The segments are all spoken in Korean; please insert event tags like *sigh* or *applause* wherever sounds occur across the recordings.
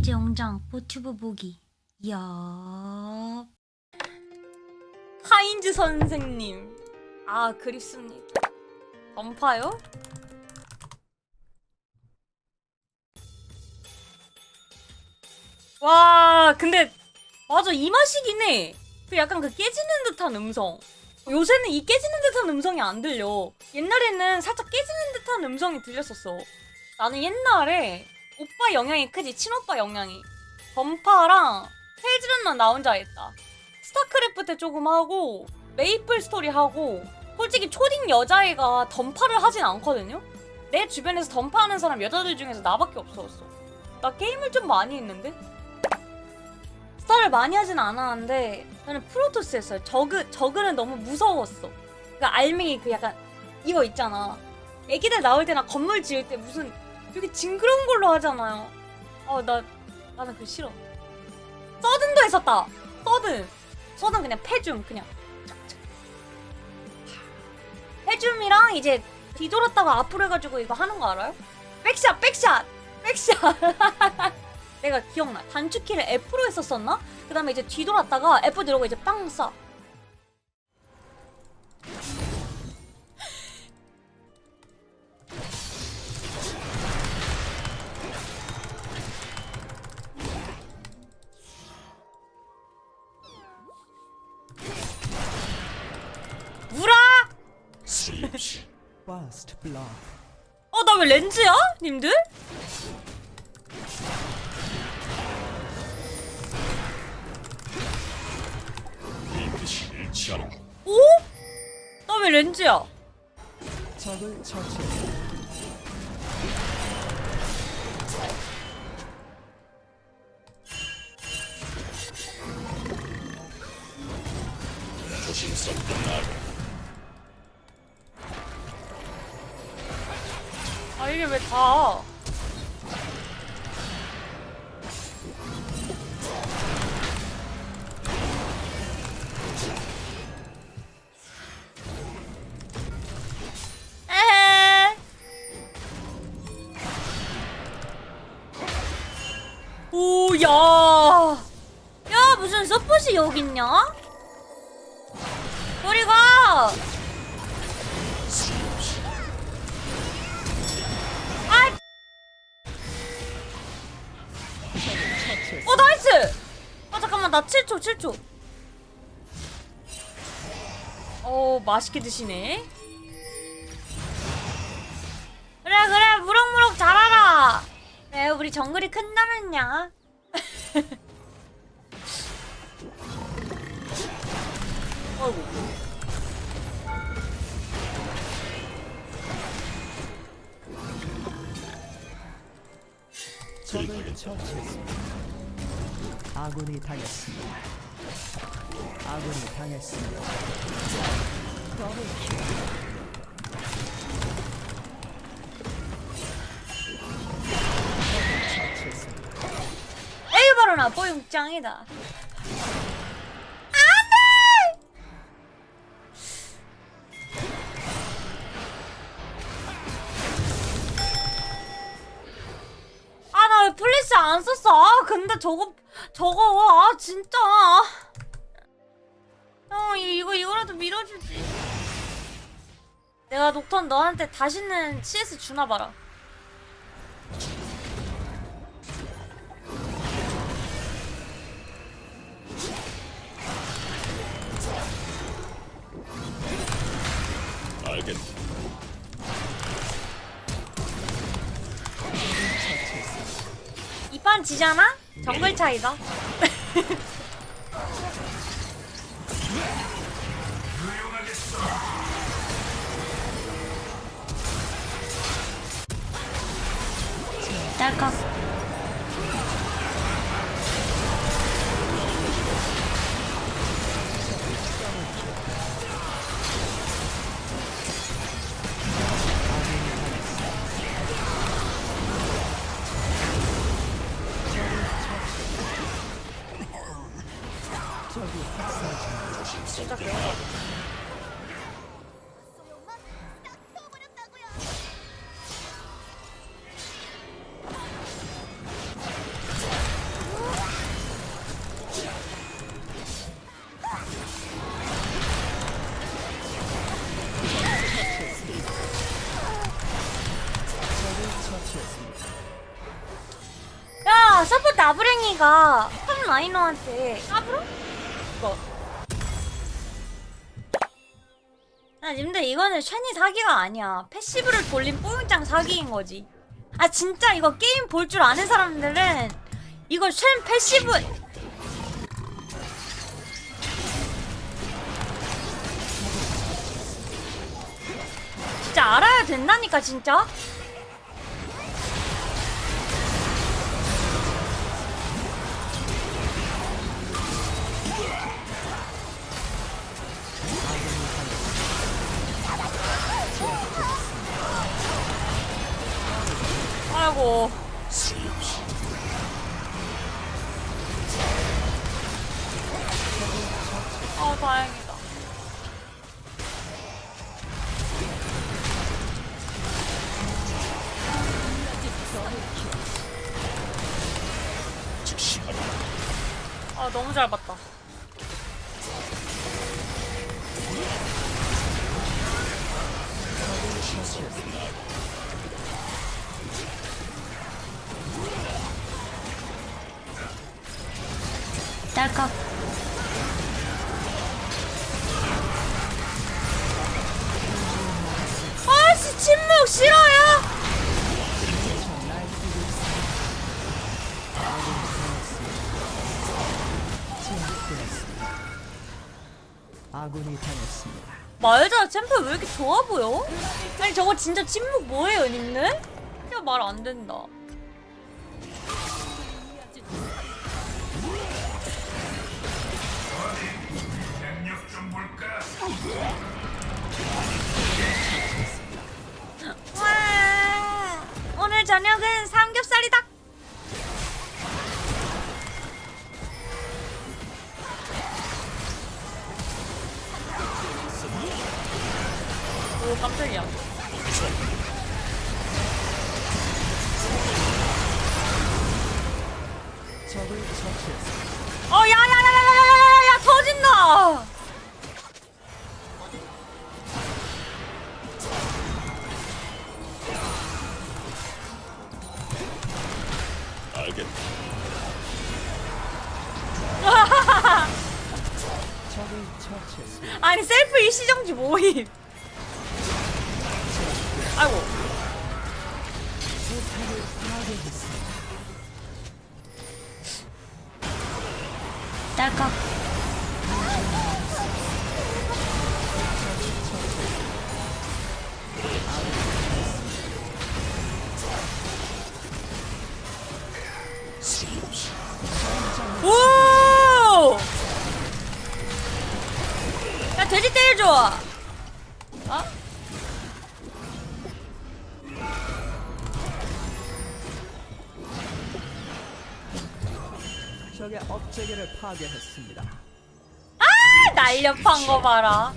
시리즈 영장 보튜브 보기. 이야. 하인즈 선생님. 아, 그립습니다. 던파요? 와, 근데 맞아 이 맛이긴 해. 그 약간 그 깨지는 듯한 음성. 요새는 이 깨지는 듯한 음성이 안 들려. 옛날에는 살짝 깨지는 듯한 음성이 들렸었어. 나는 옛날에 오빠 영향이 크지 친오빠 영향이. 던파랑 헤이즐넛 나 혼자 했다. 스타크래프트 조금 하고 메이플 스토리 하고 솔직히 초딩 여자애가 던파를 하진 않거든요? 내 주변에서 던파하는 사람 여자들 중에서 나밖에 없었어. 나 게임을 좀 많이 했는데? 스타를 많이 하진 않았는데 저는 프로토스 했어요. 저그, 저그는 너무 무서웠어. 그 알맹이 그 약간 이거 있잖아. 애기들 나올 때나 건물 지을 때 무슨 되게 징그러운 걸로 하잖아요. 아, 나, 나는 그거 싫어. 서든도 했었다. 서든. 서든 그냥 패줌 그냥. 착착. 패줌이랑 이제 뒤돌았다가 앞으로 해가지고 이거 하는 거 알아요? 백샷, 백샷, 백샷. *laughs* 내가 기억나. 단축키를 F로 했었었나? 그 다음에 이제 뒤돌았다가 F 누르고 이제 빵 쏴. 나 왜 렌즈야? 님들? 오? 나 왜 렌즈야? 적을 처치. 아. 야, 무슨 서폿이 여기 있냐? 7초, 7초. 어, 맛있게 드시네. 그래, 그래, 무럭무럭 자라라! 그래, 우리 정글이 큰다면야. 아이고. 적을 처치했습니다. 아군이 당했습니다. 아군이 당했습니다. 더블킬. 적을 처치했습니다. 에이, 바로 나 뽀용짱이다. 아, 안 썼어? 아, 근데 저거, 저거, 아, 진짜. 형, 이거, 이거라도 밀어주지. 내가 녹턴 너한테 다시는 CS 주나 봐라. 알겠다. 이판 지잖아? 정글 차이다. 딸깍. *laughs* 나부랭이가 탑 라이너한테 까불어? 이거 아 근데 이거는 쉔이 사기가 아니야. 패시브를 돌린 뽀용짱 사기인 거지. 아 진짜 이거 게임 볼 줄 아는 사람들은 이거 쉔 패시브. 진짜 알아야 된다니까 진짜 아이고. 아 다행이다. 아 너무 잘 봤다 아군이 당했습니다. 말자 챔프 왜 이렇게 좋아 보여? 아니 저거 진짜 침묵 뭐예요 님들? 진짜 말 안 된다 와, 오늘 저녁은 삼겹살이다. 오 깜짝이야. 어 야야야야야야야야야 터진다. 아이고. 딸깍. 적의 업체계를 파괴했습니다. 아 날렵한 거 봐라.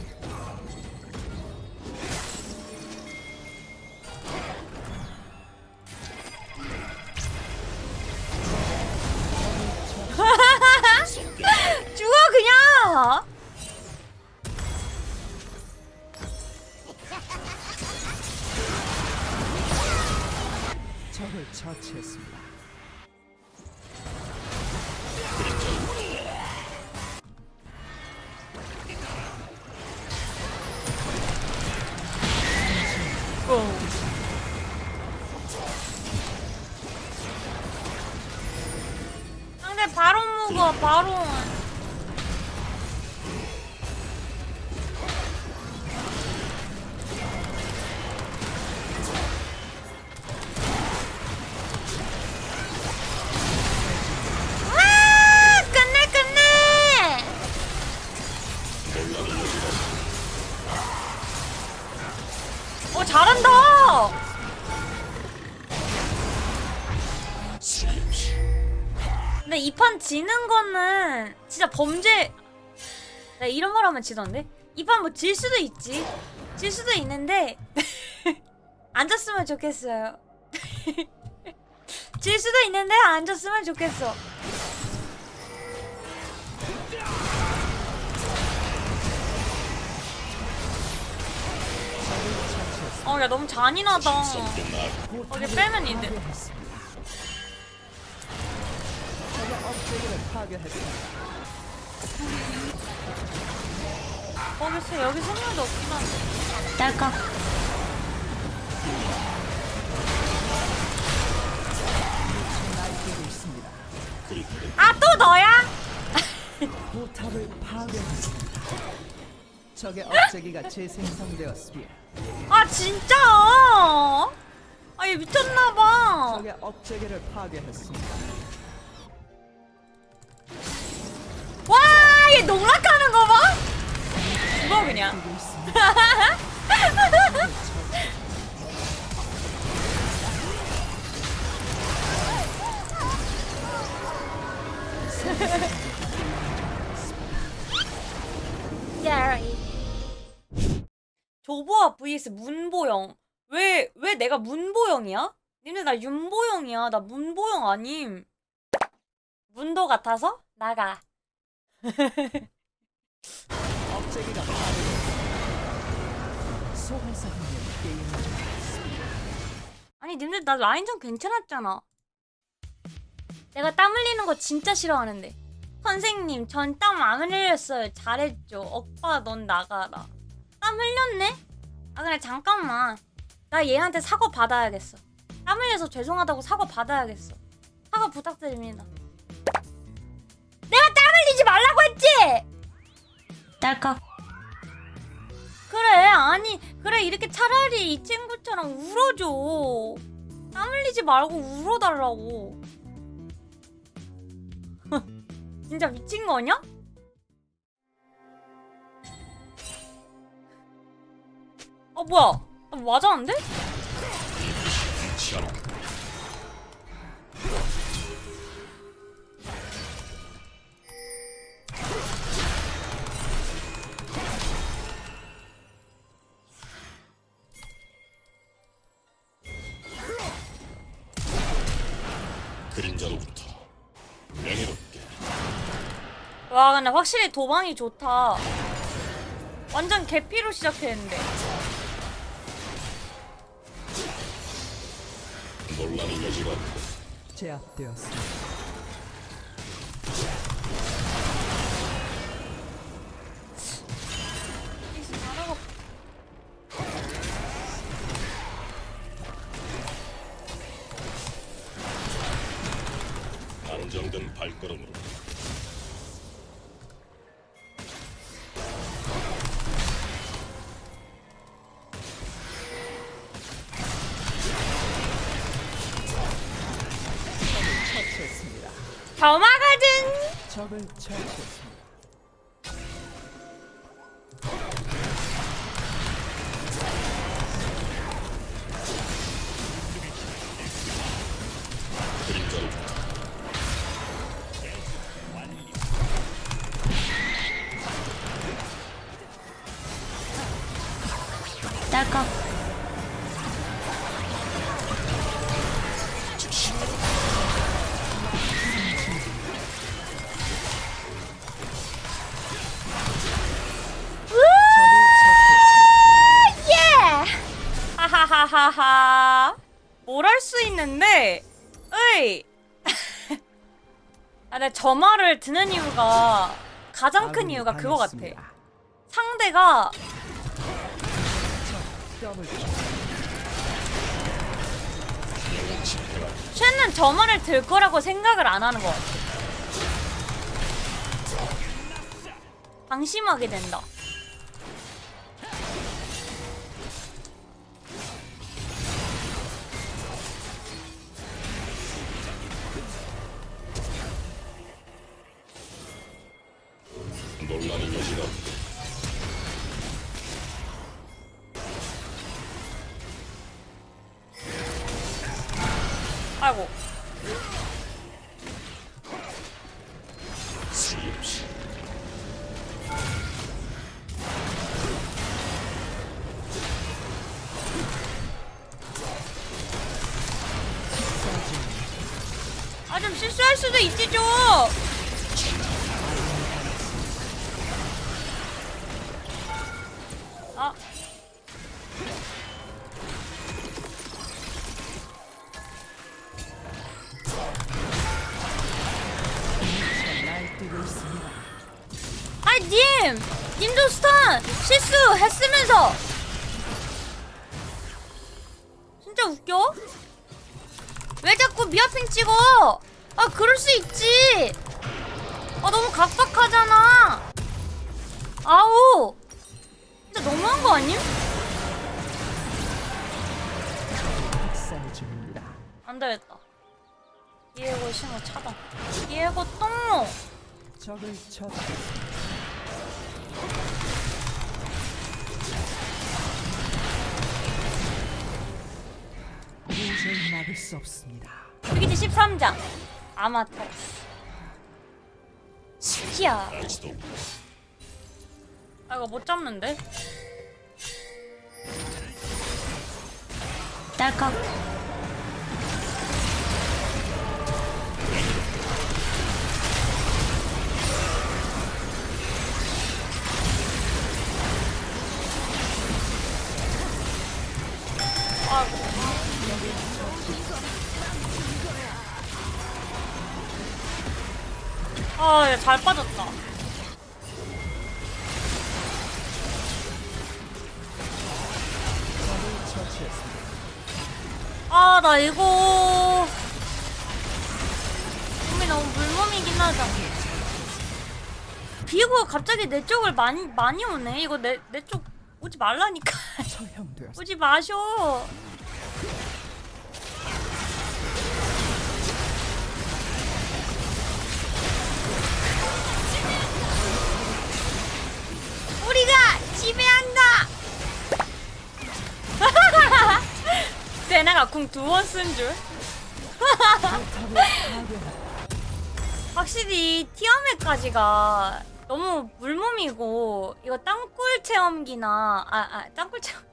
바로 어, 잘한다! 근데 이 판 지는 거는 진짜 범죄. 나 이런 말 하면 지던데? 이 판 뭐 질 수도 있지. 질 수도 있는데 *laughs* 안 졌으면 좋겠어요. *laughs* 질 수도 있는데 안 졌으면 좋겠어. 어, 야 너무 잔인하다. 거기 빼면 이제. 업체계를 파괴했습니다. 거기서 여기 생각도 없긴 한데. 딸깍. 날뛰고 있습니다. 아 또 너야? 포탑을 파괴했습니다. 적의 업체기가 재생성되었습니다. 아 진짜? 아얘 미쳤나봐. 적의 업체계를 파괴했습니다. 얘 농락하는 거 봐. 죽어 그냥. *laughs* 조보아 vs 문보영. 왜, 왜 내가 문보영이야? 니네 나 윤보영이야. 나 문보영 아님. 문도 같아서? 나가. 종료했습니다. *laughs* 아니, 님들 나 라인전 괜찮았잖아. 내가 땀 흘리는 거 진짜 싫어하는데. 선생님, 전 땀 안 흘렸어요. 잘했죠. 오빠, 넌 나가라. 땀 흘렸네? 아, 그래, 잠깐만. 나 얘한테 사과 받아야겠어. 땀 흘려서 죄송하다고 사과 받아야겠어. 사과 부탁드립니다. 내가 땀 흘리지 말라고 했지! 딸깍. 그래, 아니, 그래, 이렇게 차라리 이 친구처럼 울어줘. 땀 흘리지 말고 울어달라고. *laughs* 진짜 미친 거냐? 어, 뭐야? 아, 맞았는데? 그림자로부터 명예롭게 와, 근데 확실히 도망이 좋다. 완전 개피로 시작했는데. 논란의 여지가 없고 제압되었습니다. 안정된 발걸음으로 처치했습니다. 점화가든! 적을 처치했습니다. 딸깍. 예! 하하하하하. 뭘 할 수 있는데, 으이! *laughs* 아, 내가 저 말을 듣는 이유가, 가장 큰 이유가 그거 같아. 상대가. 쟤는 저 말을 들 거라고 생각을 안 하는 것 같아. 방심하게 된다. 아이고. 아, 좀 실수할 수도 있지, 좀! 아이 님! 님도 스턴 실수했으면서 진짜 웃겨? 왜 자꾸 미아핑 찍어? 아 그럴 수 있지 아 너무 각박하잖아 아우 진짜 너무한 거 아님? 안 되겠다 디에고 신호 차단 디에고 똥 적을 처치했습니다. 도저히 막을 수 없습니다. 여기지 13장 아마테라스 시키야 아 이거 못 잡는데? 딸깍 아, 얘잘 빠졌다. 아, 나 이거. 몸이 너무 물몸이긴 하다. 비고 갑자기 내 쪽을 많이, 많이 오네. 이거 내, 내 쪽 오지 말라니까. *laughs* 오지 마셔. 두 번 쓴 줄. *laughs* 확실히 티아메까지가 너무 물몸이고 이거 땅굴 체험기나 아, 아 땅굴 체험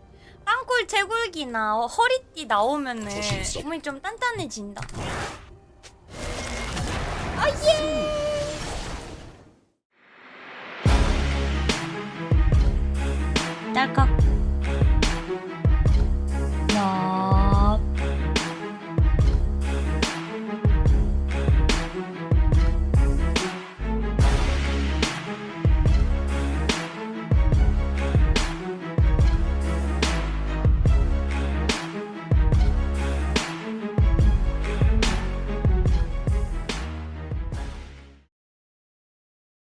땅굴 채굴기나 허리띠 나오면은. 몸이 좀 단단해진다.